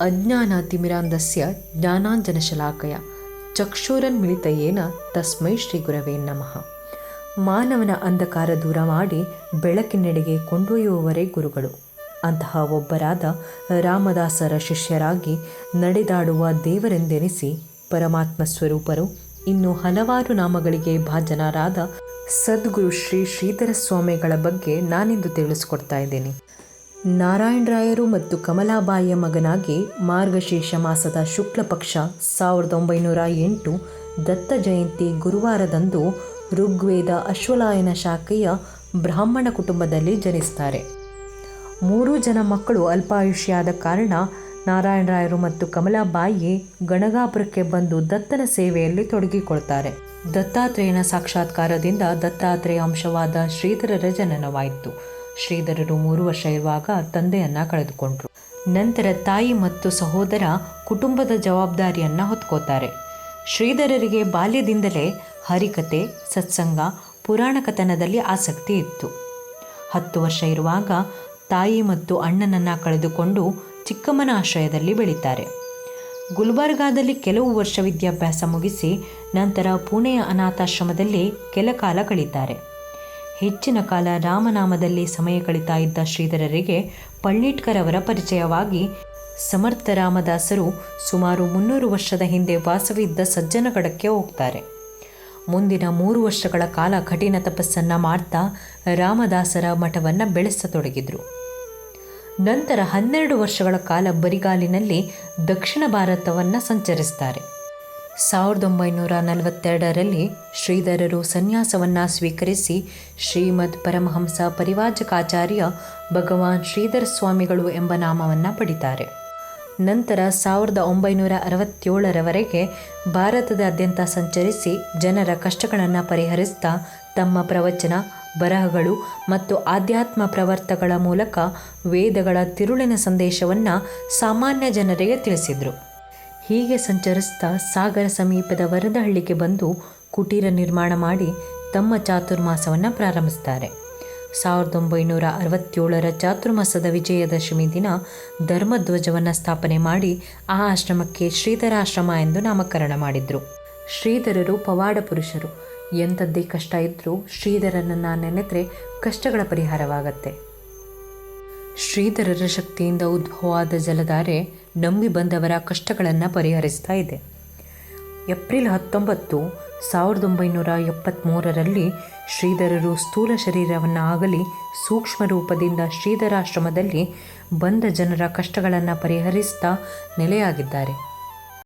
ಅಜ್ಞಾನಾತಿಮಿರಾಂಧಸ್ಯ ಜ್ಞಾನಾಂಜನಶಲಾಕಯ ಚಕ್ಷುರನ್ಮಿಳಿತಯೇನ ತಸ್ಮೈ ಶ್ರೀ ಗುರವೇ ನಮಃ. ಮಾನವನ ಅಂಧಕಾರ ದೂರ ಮಾಡಿ ಬೆಳಕಿನೆಡೆಗೆ ಕೊಂಡೊಯ್ಯುವವರೇ ಗುರುಗಳು. ಅಂತಹ ಒಬ್ಬರಾದ ರಾಮದಾಸರ ಶಿಷ್ಯರಾಗಿ ನಡೆದಾಡುವ ದೇವರೆಂದೆನಿಸಿ ಪರಮಾತ್ಮ ಸ್ವರೂಪರು ಇನ್ನು ಹಲವಾರು ನಾಮಗಳಿಗೆ ಭಾಜನರಾದ ಸದ್ಗುರು ಶ್ರೀ ಶ್ರೀಧರ ಸ್ವಾಮಿಗಳ ಬಗ್ಗೆ ನಾನಿಂದು ತಿಳಿಸ್ಕೊಡ್ತಾ ಇದ್ದೇನೆ. ನಾರಾಯಣರಾಯರು ಮತ್ತು ಕಮಲಾಬಾಯಿಯ ಮಗನಾಗಿ ಮಾರ್ಗಶೀರ್ಷ ಮಾಸದ ಶುಕ್ಲ ಪಕ್ಷ ಸಾವಿರದ ಒಂಬೈನೂರ ಎಂಟು ದತ್ತ ಜಯಂತಿ ಗುರುವಾರದಂದು ಋಗ್ವೇದ ಅಶ್ವಲಾಯನ ಶಾಖೆಯ ಬ್ರಾಹ್ಮಣ ಕುಟುಂಬದಲ್ಲಿ ಜನಿಸ್ತಾರೆ. ಮೂರೂ ಜನ ಮಕ್ಕಳು ಅಲ್ಪಾಯುಷ್ಯಾದ ಕಾರಣ ನಾರಾಯಣರಾಯರು ಮತ್ತು ಕಮಲಾಬಾಯಿ ಗಣಗಾಪುರಕ್ಕೆ ಬಂದು ದತ್ತನ ಸೇವೆಯಲ್ಲಿ ತೊಡಗಿಕೊಳ್ತಾರೆ. ದತ್ತಾತ್ರೇಯನ ಸಾಕ್ಷಾತ್ಕಾರದಿಂದ ದತ್ತಾತ್ರೇಯ ಅಂಶವಾದ ಶ್ರೀಧರರ ಜನನವಾಯಿತು. ಶ್ರೀಧರರು ಮೂರು ವರ್ಷ ಇರುವಾಗ ತಂದೆಯನ್ನ ಕಳೆದುಕೊಂಡರು. ನಂತರ ತಾಯಿ ಮತ್ತು ಸಹೋದರ ಕುಟುಂಬದ ಜವಾಬ್ದಾರಿಯನ್ನು ಹೊತ್ಕೋತಾರೆ. ಶ್ರೀಧರರಿಗೆ ಬಾಲ್ಯದಿಂದಲೇ ಹರಿಕತೆ, ಸತ್ಸಂಗ ಪುರಾಣ ಕಥನದಲ್ಲಿ ಆಸಕ್ತಿ ಇತ್ತು. ಹತ್ತು ವರ್ಷ ಇರುವಾಗ ತಾಯಿ ಮತ್ತು ಅಣ್ಣನನ್ನು ಕಳೆದುಕೊಂಡು ಚಿಕ್ಕಮ್ಮನ ಆಶ್ರಯದಲ್ಲಿ ಬೆಳೀತಾರೆ. ಗುಲ್ಬರ್ಗಾದಲ್ಲಿ ಕೆಲವು ವರ್ಷ ವಿದ್ಯಾಭ್ಯಾಸ ಮುಗಿಸಿ ನಂತರ ಪುಣೆಯ ಅನಾಥಾಶ್ರಮದಲ್ಲಿ ಕೆಲ ಕಾಲ ಕಳೀತಾರೆ. ಹೆಚ್ಚಿನ ಕಾಲ ರಾಮನಾಮದಲ್ಲಿ ಸಮಯ ಕಳೀತಾ ಇದ್ದ ಶ್ರೀಧರರಿಗೆ ಪಳ್ಳಿಟ್ಕರ್ ಅವರ ಪರಿಚಯವಾಗಿ ಸಮರ್ಥ ರಾಮದಾಸರು ಸುಮಾರು ಮುನ್ನೂರು ವರ್ಷದ ಹಿಂದೆ ವಾಸವಿದ್ದ ಸಜ್ಜನಗಡಕ್ಕೆ ಹೋಗ್ತಾರೆ. ಮುಂದಿನ ಮೂರು ವರ್ಷಗಳ ಕಾಲ ಕಠಿಣ ತಪಸ್ಸನ್ನು ಮಾಡ್ತಾ ರಾಮದಾಸರ ಮಠವನ್ನು ಬೆಳೆಸತೊಡಗಿದರು. ನಂತರ ಹನ್ನೆರಡು ವರ್ಷಗಳ ಕಾಲ ಬರಿಗಾಲಿನಲ್ಲಿ ದಕ್ಷಿಣ ಭಾರತವನ್ನು ಸಂಚರಿಸ್ತಾರೆ. ಸಾವಿರದ ಒಂಬೈನೂರ ನಲವತ್ತೆರಡರಲ್ಲಿ ಶ್ರೀಧರರು ಸನ್ಯಾಸವನ್ನು ಸ್ವೀಕರಿಸಿ ಶ್ರೀಮದ್ ಪರಮಹಂಸ ಪರಿವಾಜಕಾಚಾರ್ಯ ಭಗವಾನ್ ಶ್ರೀಧರ ಸ್ವಾಮಿಗಳು ಎಂಬ ನಾಮವನ್ನು ಪಡಿತಾರೆ. ನಂತರ ಸಾವಿರದ ಒಂಬೈನೂರ ಅರವತ್ತೇಳರವರೆಗೆ ಭಾರತದಾದ್ಯಂತ ಸಂಚರಿಸಿ ಜನರ ಕಷ್ಟಗಳನ್ನು ಪರಿಹರಿಸ್ತಾ ತಮ್ಮ ಪ್ರವಚನ, ಬರಹಗಳು ಮತ್ತು ಆಧ್ಯಾತ್ಮ ಪ್ರವರ್ತಗಳ ಮೂಲಕ ವೇದಗಳ ತಿರುಳಿನ ಸಂದೇಶವನ್ನು ಸಾಮಾನ್ಯ ಜನರಿಗೆ ತಿಳಿಸಿದರು. ಹೀಗೆ ಸಂಚರಿಸ್ತಾ ಸಾಗರ ಸಮೀಪದ ವರದಹಳ್ಳಿಗೆ ಬಂದು ಕುಟೀರ ನಿರ್ಮಾಣ ಮಾಡಿ ತಮ್ಮ ಚಾತುರ್ಮಾಸವನ್ನು ಪ್ರಾರಂಭಿಸ್ತಾರೆ. ಸಾವಿರದ ಒಂಬೈನೂರ ಅರವತ್ತೇಳರ ಚಾತುರ್ಮಾಸದ ವಿಜಯದಶಮಿ ದಿನ ಧರ್ಮಧ್ವಜವನ್ನು ಸ್ಥಾಪನೆ ಮಾಡಿ ಆ ಆಶ್ರಮಕ್ಕೆ ಶ್ರೀಧರಾಶ್ರಮ ಎಂದು ನಾಮಕರಣ ಮಾಡಿದರು. ಶ್ರೀಧರರು ಪವಾಡ ಪುರುಷರು. ಎಂಥದ್ದೇ ಕಷ್ಟ ಇದ್ದರೂ ಶ್ರೀಧರನನ್ನು ನೆನೆದ್ರೆ ಕಷ್ಟಗಳ ಪರಿಹಾರವಾಗತ್ತೆ. ಶ್ರೀಧರರ ಶಕ್ತಿಯಿಂದ ಉದ್ಭವವಾದ ಜಲಧಾರೆ ನಂಬಿ ಬಂದವರ ಕಷ್ಟಗಳನ್ನು ಪರಿಹರಿಸ್ತಾ ಇದೆ. ಏಪ್ರಿಲ್ ಹತ್ತೊಂಬತ್ತು, ಸಾವಿರದ ಒಂಬೈನೂರ ಎಪ್ಪತ್ತ್ಮೂರರಲ್ಲಿ ಶ್ರೀಧರರು ಸ್ಥೂಲ ಶರೀರವನ್ನು ಆಗಲಿ ಸೂಕ್ಷ್ಮ ರೂಪದಿಂದ ಶ್ರೀಧರಾಶ್ರಮದಲ್ಲಿ ಬಂದ ಜನರ ಕಷ್ಟಗಳನ್ನು ಪರಿಹರಿಸ್ತಾ ನೆಲೆಯಾಗಿದ್ದಾರೆ.